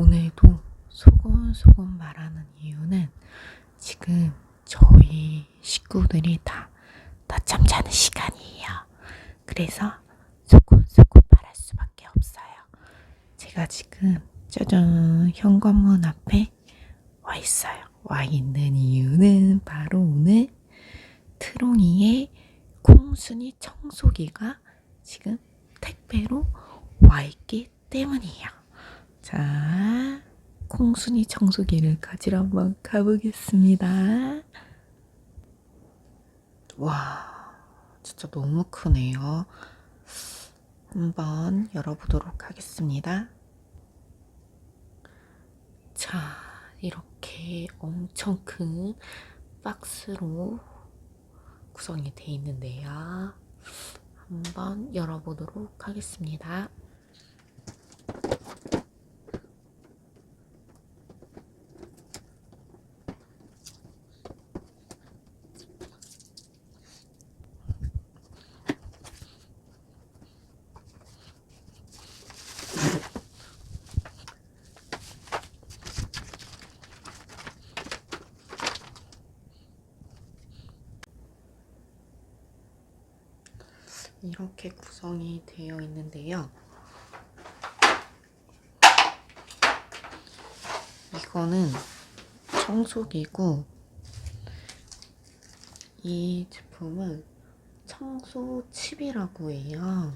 오늘도 소곤소곤 말하는 이유는 지금 저희 식구들이 다 낮잠 자는 시간이에요. 그래서 소곤소곤 말할 수밖에 없어요. 제가 지금 짜잔 현관문 앞에 와 있어요. 와 있는 이유는 바로 오늘 트롱이의 콩순이 청소기가 지금 택배로 와 있기 때문이에요. 자, 콩순이 청소기를 가지러 한번 가보겠습니다. 와, 진짜 너무 크네요. 한번 열어보도록 하겠습니다. 자, 이렇게 엄청 큰 박스로 구성이 되어 있는데요. 한번 열어보도록 하겠습니다. 이렇게 구성이 되어 있는데요. 이거는 청소기고 이 제품은 청소 칩이라고 해요.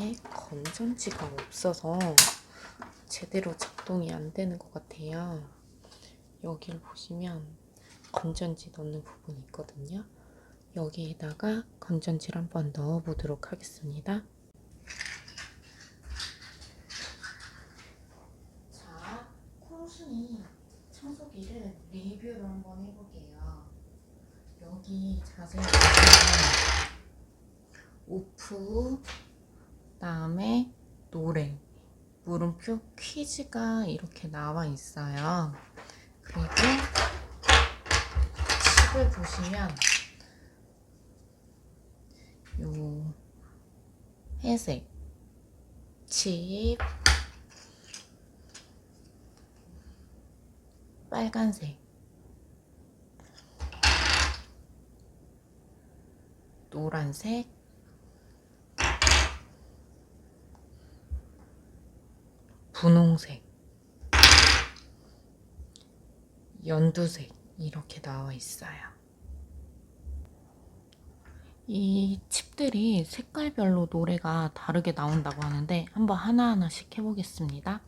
에 건전지가 없어서 제대로 작동이 안 되는 것 같아요. 여기를 보시면 건전지 넣는 부분이 있거든요. 여기에다가 건전지를 한번 넣어 보도록 하겠습니다. 자, 콩순이 청소기를 리뷰를 한번 해볼게요. 여기 자세히 보시면 오프 그 다음에 노래, 물음표 퀴즈가 이렇게 나와 있어요. 그리고 칩을 보시면 요 회색 칩 빨간색 노란색 분홍색, 연두색 이렇게 나와 있어요. 이 칩들이 색깔별로 노래가 다르게 나온다고 하는데 한번 하나하나씩 해보겠습니다.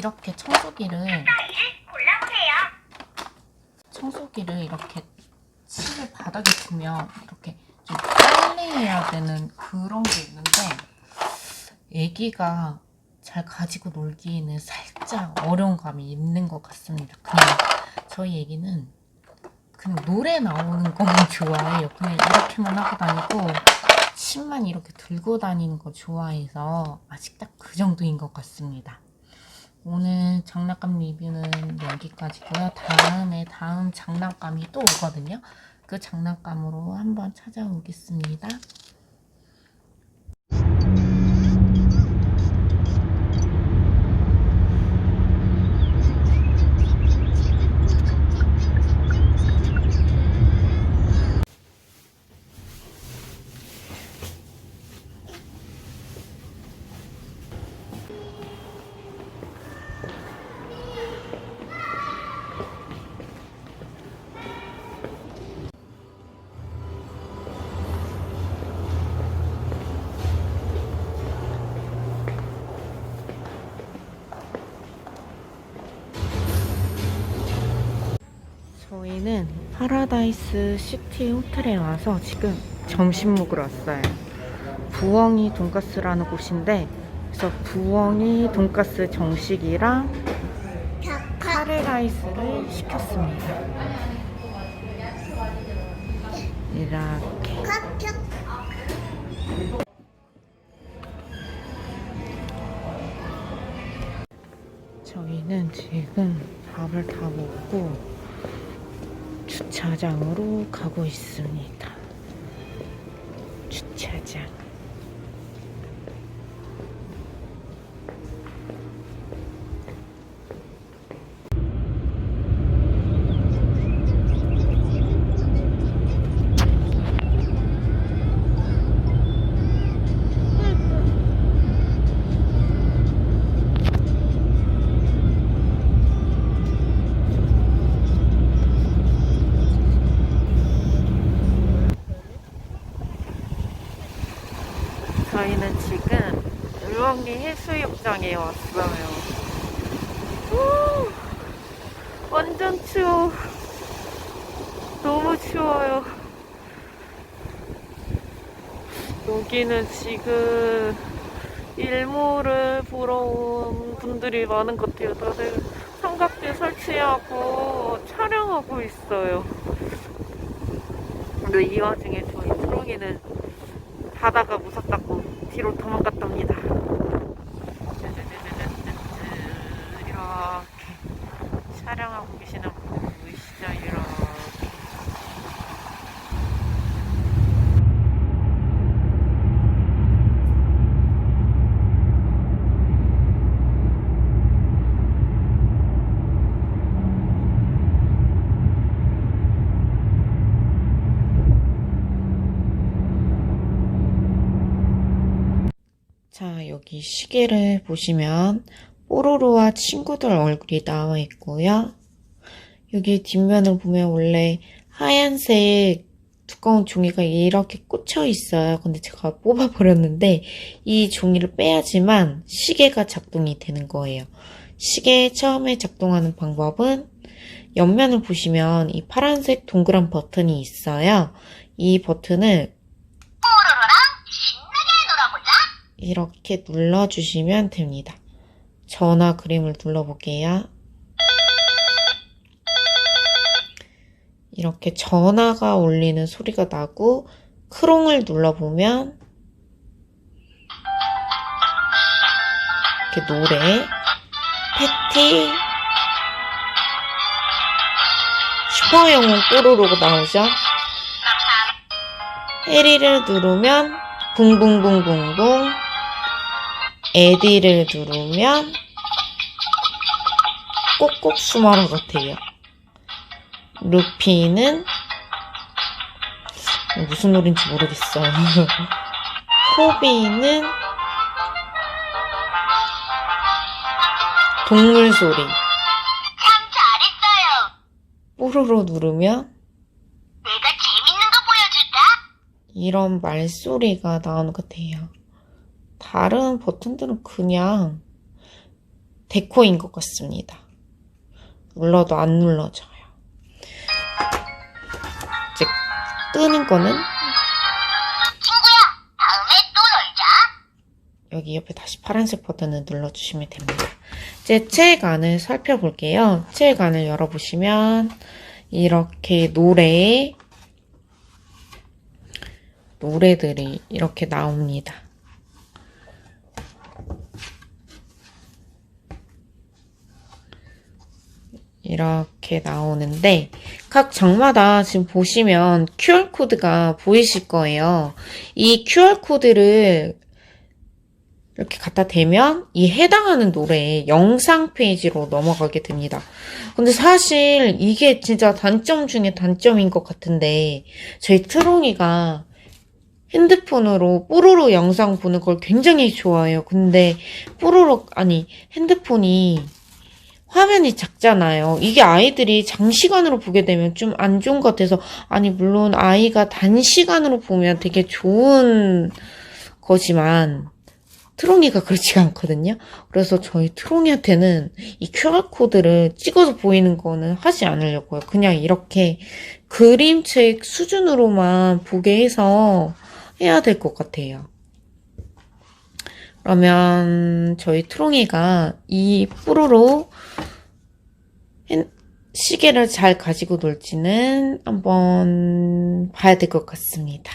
이렇게 청소기를. 청소기를 이렇게 칠을 바닥에 두면 이렇게 좀 빨리 해야 되는 그런 게 있는데 애기가 잘 가지고 놀기에는 살짝 어려운 감이 있는 것 같습니다. 그냥 저희 애기는 그냥 노래 나오는 것만 좋아해요. 그냥 이렇게만 하고 다니고 침만 이렇게 들고 다니는 거 좋아해서 아직 딱 그 정도인 것 같습니다. 오늘 장난감 리뷰는 여기까지고요. 다음에 다음 장난감이 또 오거든요. 그 장난감으로 한번 찾아오겠습니다. 저희는 파라다이스 시티 호텔에 와서 지금 점심 먹으러 왔어요. 부엉이 돈가스라는 곳인데 그래서 부엉이 돈가스 정식이랑 카레라이스를 시켰습니다. 이렇게 저희는 지금 밥을 다 먹고 주차장으로 가고 있습니다. 수욕장에 왔어요. 우, 완전 추워. 너무 추워요. 여기는 지금 일몰을 보러 온 분들이 많은 것 같아요. 다들 삼각대 설치하고 촬영하고 있어요. 근데 이 와중에 저희 초롱이는 바다가 무섭다고 뒤로 도망갔답니다. 이렇게 촬영하고 계시는 분 보이시죠? 이렇게. 자, 여기 시계를 보시면 뽀로로와 친구들 얼굴이 나와 있고요. 여기 뒷면을 보면 원래 하얀색 두꺼운 종이가 이렇게 꽂혀 있어요. 근데 제가 뽑아버렸는데 이 종이를 빼야지만 시계가 작동이 되는 거예요. 시계 처음에 작동하는 방법은 옆면을 보시면 이 파란색 동그란 버튼이 있어요. 이 버튼을 이렇게 눌러주시면 됩니다. 전화 그림을 눌러볼게요. 이렇게 전화가 울리는 소리가 나고 크롱을 눌러보면 이렇게 노래, 패티, 슈퍼영웅 뽀로로가 나오죠? 해리를 누르면 붕붕붕붕붕 에디를 누르면 꼭꼭 수마라 같아요. 루피는 무슨 노래인지 모르겠어요. 호비는 동물 소리. 참 잘했어요. 뽀로로 누르면 내가 재밌는 거 보여줄까? 이런 말소리가 나오는 것 같아요. 다른 버튼들은 그냥 데코인 것 같습니다. 눌러도 안 눌러져요. 이제 끄는 거는. 여기 옆에 다시 파란색 버튼을 눌러주시면 됩니다. 이제 책 안을 살펴볼게요. 책 안을 열어보시면 이렇게 노래 노래들이 이렇게 나옵니다. 이렇게 나오는데 각 장마다 지금 보시면 QR코드가 보이실 거예요. 이 QR코드를 이렇게 갖다 대면 이 해당하는 노래의 영상 페이지로 넘어가게 됩니다. 근데 사실 이게 진짜 단점 중에 단점인 것 같은데 저희 트롱이가 핸드폰으로 뽀로로 영상 보는 걸 굉장히 좋아해요. 근데 뽀로로 아니 핸드폰이 화면이 작잖아요. 이게 아이들이 장시간으로 보게 되면 좀 안 좋은 것 같아서 아니 물론 아이가 단시간으로 보면 되게 좋은 거지만 트롱이가 그렇지가 않거든요. 그래서 저희 트롱이한테는 이 QR코드를 찍어서 보이는 거는 하지 않으려고요. 그냥 이렇게 그림책 수준으로만 보게 해서 해야 될 것 같아요. 그러면 저희 트롱이가 이 뽀로로 핸- 시계를 잘 가지고 놀지는 한번 봐야 될 것 같습니다.